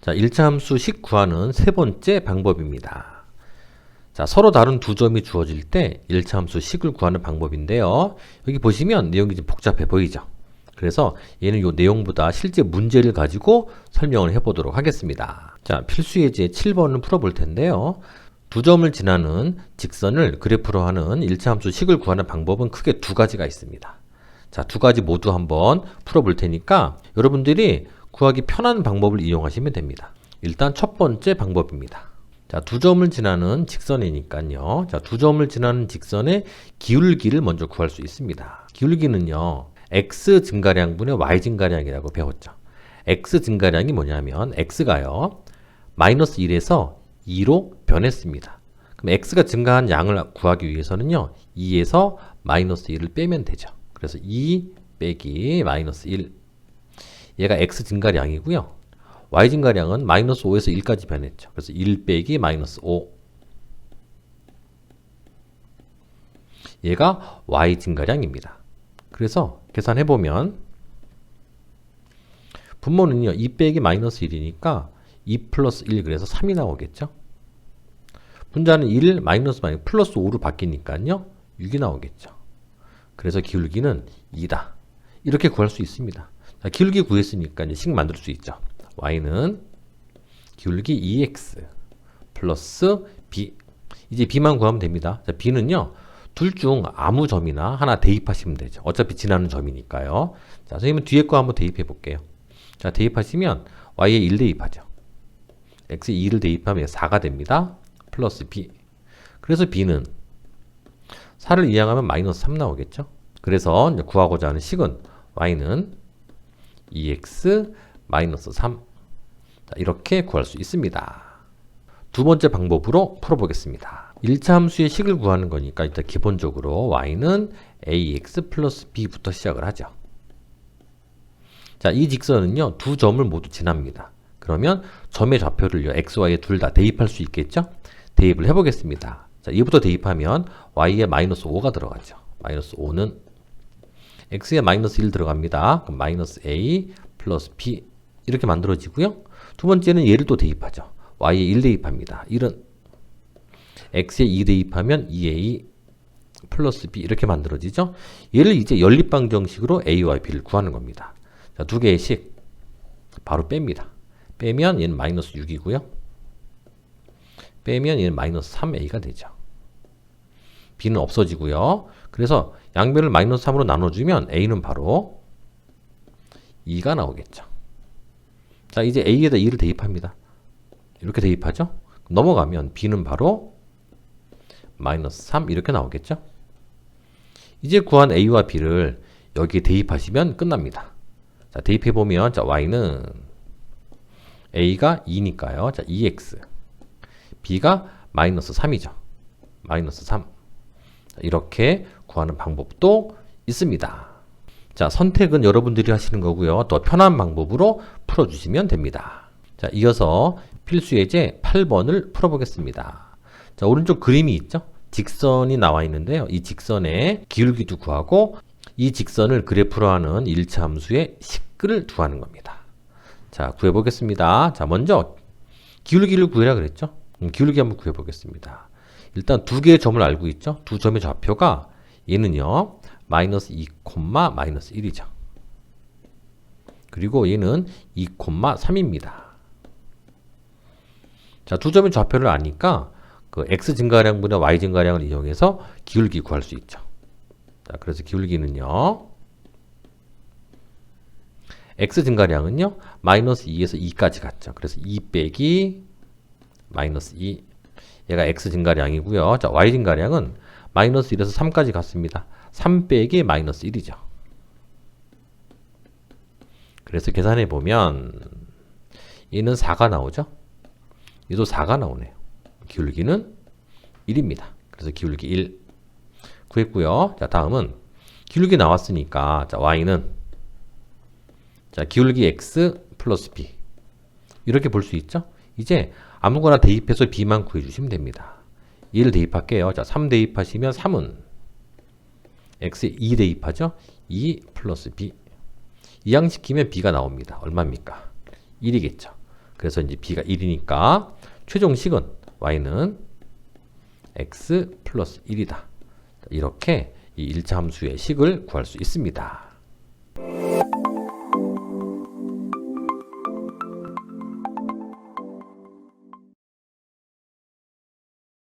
자, 1차 함수 식 구하는 세 번째 방법입니다. 자, 서로 다른 두 점이 주어질 때 1차 함수 식을 구하는 방법인데요. 여기 보시면 내용이 좀 복잡해 보이죠? 그래서 얘는 요 내용보다 실제 문제를 가지고 설명을 해보도록 하겠습니다. 자, 필수 예제 7번을 풀어볼 텐데요. 두 점을 지나는 직선을 그래프로 하는 1차 함수 식을 구하는 방법은 크게 두 가지가 있습니다. 자, 두 가지 모두 한번 풀어볼 테니까 여러분들이 구하기 편한 방법을 이용하시면 됩니다. 일단 첫 번째 방법입니다. 자, 두 점을 지나는 직선이니까요. 자, 두 점을 지나는 직선의 기울기를 먼저 구할 수 있습니다. 기울기는요. x 증가량분의 y 증가량이라고 배웠죠. x 증가량이 뭐냐면 x가요. 마이너스 1에서 2로 변했습니다. 그럼 x가 증가한 양을 구하기 위해서는요. 2에서 마이너스 1을 빼면 되죠. 그래서 2 빼기 마이너스 1 얘가 x 증가량이고요. y 증가량은 마이너스 5에서 1까지 변했죠. 그래서 1 빼기 마이너스 5 얘가 y 증가량입니다. 그래서 계산해보면 분모는요. 2 빼기 마이너스 1이니까 2 플러스 1 그래서 3이 나오겠죠. 분자는 1 마이너스 마이너스 플러스 5로 바뀌니까요. 6이 나오겠죠. 그래서 기울기는 2다. 이렇게 구할 수 있습니다. 자, 기울기 구했으니까 이제 식 만들 수 있죠. y는 기울기 2x 플러스 b 이제 b만 구하면 됩니다. 자, b는요. 둘 중 아무 점이나 하나 대입하시면 되죠. 어차피 지나는 점이니까요. 자, 선생님은 뒤에 거 한번 대입해 볼게요. 자, 대입하시면 y에 1 대입하죠. x에 2를 대입하면 4가 됩니다. 플러스 b. 그래서 b는 4를 이항하면 마이너스 3 나오겠죠. 그래서 구하고자 하는 식은 y는 2x 마이너스 3 자, 이렇게 구할 수 있습니다. 두 번째 방법으로 풀어보겠습니다. 1차 함수의 식을 구하는 거니까 일단 기본적으로 y는 ax 플러스 b부터 시작을 하죠. 자, 이 직선은요, 두 점을 모두 지납니다. 그러면 점의 좌표를요, x, y에 둘 다 대입할 수 있겠죠? 대입을 해보겠습니다. 자, 이부터 대입하면 y에 마이너스 5가 들어가죠. 마이너스 5는 x에 마이너스 1 들어갑니다. 그럼 마이너스 a 플러스 b 이렇게 만들어지고요. 두 번째는 얘를 또 대입하죠. y에 1 대입합니다. 1은 x에 2 대입하면 2a 플러스 b 이렇게 만들어지죠. 얘를 이제 연립방정식으로 a와 b를 구하는 겁니다. 자, 두 개의 식 바로 뺍니다. 빼면 얘는 마이너스 6이고요. 빼면 얘는 마이너스 3a가 되죠. b는 없어지고요. 그래서 양변을 마이너스 3으로 나눠주면 a는 바로 2가 나오겠죠. 자, 이제 a에다 2를 대입합니다. 이렇게 대입하죠. 넘어가면 b는 바로 마이너스 3 이렇게 나오겠죠. 이제 구한 a와 b를 여기에 대입하시면 끝납니다. 자, 대입해보면 자, y는 a가 2니까요. 자, 2x b가 마이너스 3이죠. 마이너스 3 이렇게 구하는 방법도 있습니다. 자, 선택은 여러분들이 하시는 거고요. 더 편한 방법으로 풀어주시면 됩니다. 자, 이어서 필수 예제 8번을 풀어보겠습니다. 자, 오른쪽 그림이 있죠? 직선이 나와 있는데요. 이 직선의 기울기도 구하고 이 직선을 그래프로 하는 1차 함수의 식을 구하는 겁니다. 자, 구해보겠습니다. 자, 먼저 기울기를 구해라 그랬죠? 음, 기울기 한번 구해보겠습니다. 일단 두 개의 점을 알고 있죠? 두 점의 좌표가 얘는요. 마이너스 2, 마이너스 1이죠. 그리고 얘는 2, 3입니다. 자, 두 점의 좌표를 아니까 그 x 증가량분의 y 증가량을 이용해서 기울기 구할 수 있죠. 자, 그래서 기울기는요. x 증가량은요. 마이너스 2에서 2까지 갔죠. 그래서 2 빼기 마이너스 2 얘가 x 증가량이고요. 자, y 증가량은 마이너스 1에서 3까지 갔습니다. 3 빼기 마이너스 1이죠. 그래서 계산해 보면 얘는 4가 나오죠. 얘도 4가 나오네요. 기울기는 1입니다. 그래서 기울기 1 구했고요. 자, 다음은 기울기 나왔으니까 자, y는 자, 기울기 x 플러스 b 이렇게 볼 수 있죠? 이제 아무거나 대입해서 b만 구해주시면 됩니다. 1 대입할게요. 자, 3 대입하시면 3은 x에 2 대입하죠? 2 플러스 b 이항시키면 b가 나옵니다. 얼마입니까? 1이겠죠. 그래서 이제 b가 1이니까 최종식은 y는 x 플러스 1이다. 이렇게 이 1차 함수의 식을 구할 수 있습니다.